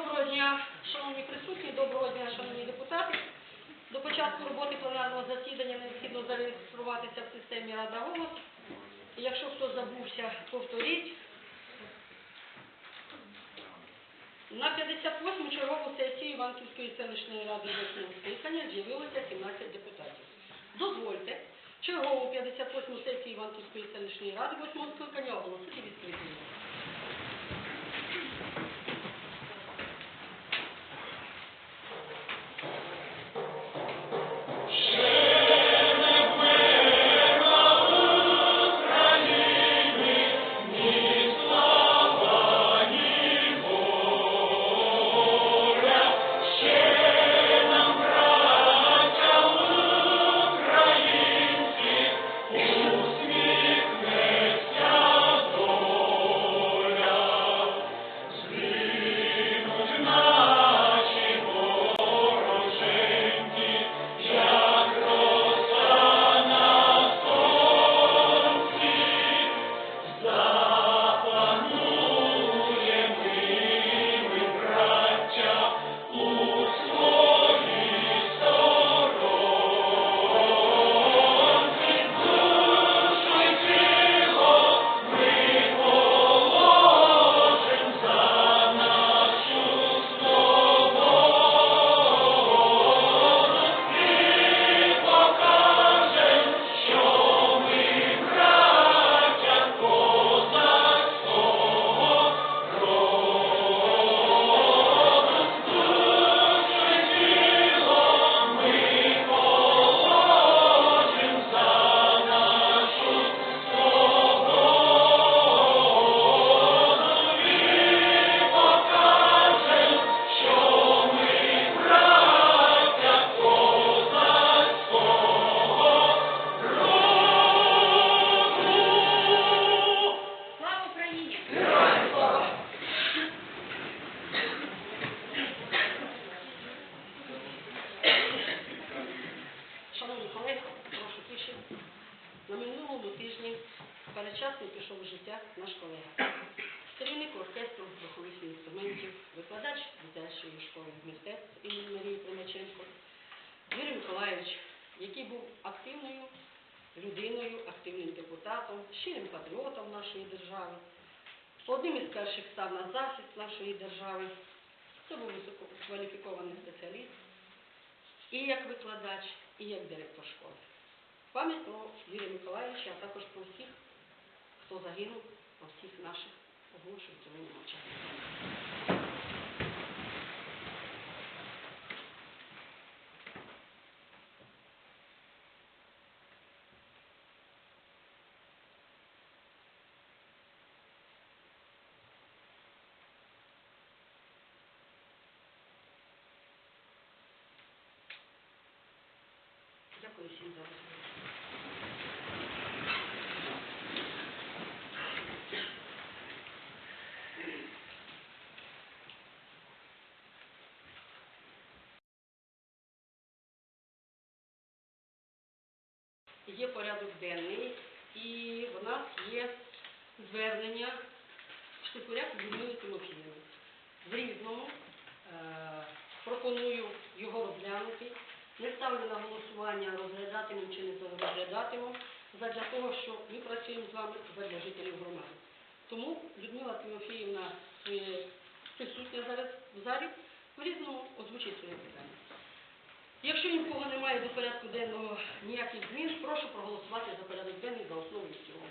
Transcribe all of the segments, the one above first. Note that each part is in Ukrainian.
Доброго дня, шановні присутні, доброго дня, шановні депутати. До початку роботи пленарного засідання необхідно зареєструватися в системі Рада Голос. Якщо хто забувся, повторіть. На 58-му чергову сесію Іванківської селищної ради 8 скликання з'явилося 17 депутатів. Дозвольте чергову 58-му сесію Іванківської селищної ради 8 скликання оголосити відкритою. Пішов наш колега. Керівник оркестру духових інструментів, викладач дитячої школи мистецтв імені Марії Примаченко, Юрій Миколаївич, який був активною людиною, активним депутатом, щирим патріотом нашої держави, одним із перших став на захист нашої держави. Це був висококваліфікований спеціаліст і як викладач, і як директор школи. Пам'ять про Юрія Миколаївича, а також про всіх, хто загинув, про всіх наших оголошую хвилину мовчання. Дякую всім за розповідь. Є порядок денний, і в нас є звернення Штипуряк Людмили Тимофіївни. В різному е, пропоную його розглянути. Не ставлю на голосування, розглядатиму чи не розглядатиму, задля того, що ми працюємо з вами задля жителів громади. Тому Людмила Тимофіївна своє присутня зараз в залі, в різному озвучить своє питання. Якщо нікого немає до порядку денного ніяких змін, прошу проголосувати за порядок денний за основу і в цілому.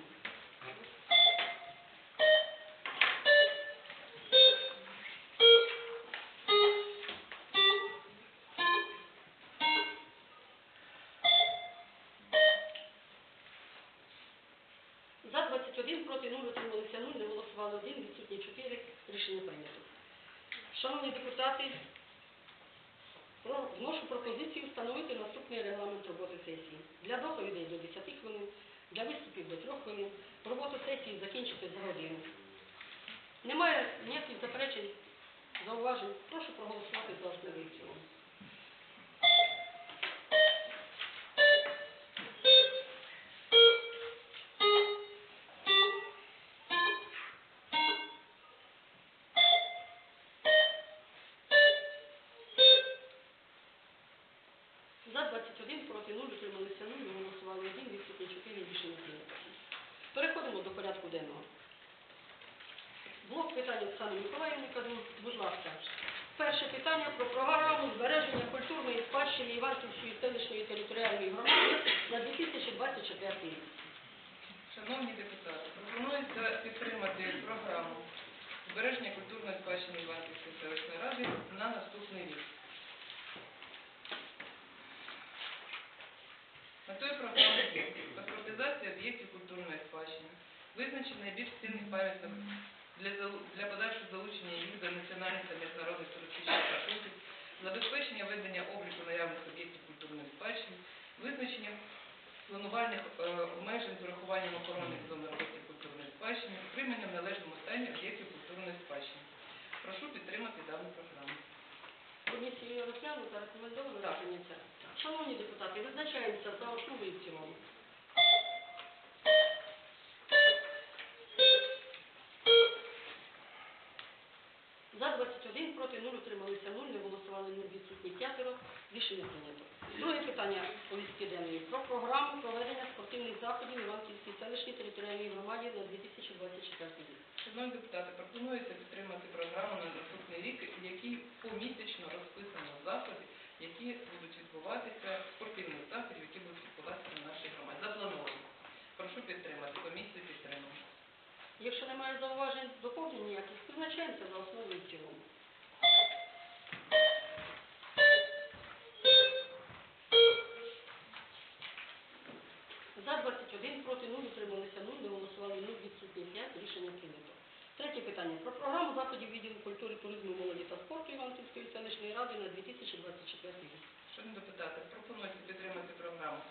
За 21, проти 0, утрималися 0, не голосували 1, відсутні 4, рішення прийнято. Шановні депутати, пропозицію встановити наступний регламент роботи сесії. Для доповідей до 10 хвилин, для виступів до 3 хвилин, роботу сесії закінчити за годину. Немає ніяких заперечень, зауважень. Прошу проголосувати за основу цього. Проти 0, утрималися 0, не голосували 1, відсутні 4, рішення прийнято. Переходимо до порядку денного. Блок питань Оксани Миколаївни Каду, будь ласка. Перше питання про програму збереження культурної спадщини Іванківської селищної територіальної громади на 2024 рік. Шановні депутати, пропонується підтримати програму збереження культурної спадщини Іванківської селищної ради на наступний рік. Метою програми є паспортизація об'єктів культурної спадщини, визначення найбільш цінних пам'яток для, для подальшого залучення їх до національних та міжнародних туристичних маршрутів, забезпечення ведення обліку наявних об'єктів культурної спадщини, визначення планувальних е, обмежень з урахуванням охоронних зон об'єктів культурної спадщини, утримання в належному стані об'єктів культурної спадщини. Прошу підтримати дану програму. Комісією розглянута, рекомендовано прийняття. Шановні депутати, визначаємося за основу і в цілому. За 21, проти 0, утрималися 0, не голосували 0, відсутні 5, рішення прийнято. Друге питання повістки денної про програму проведення спортивних заходів Іванківській селищній територіальній громаді на 2024 рік. Шановні депутати, пропонується підтримати програму на наступний рік, в якій помісячно розписано заходи, які будуть відбуватися, спортивних заходів, які будуть відбуватися на нашій громаді. Заплановані. Прошу підтримати. Комісію підтримує. Якщо немає зауважень, доповнень ніяких, визначаємося за основу і в цілому. За 21, проти 0, утрималися 0, не голосували 0, відсутні 5, рішення прийнято. Третє питання. Про програму заходів відділу культури, туризму, молоді та спорту заявою на 2024 рік. Шановні депутати, пропонується підтримати програму.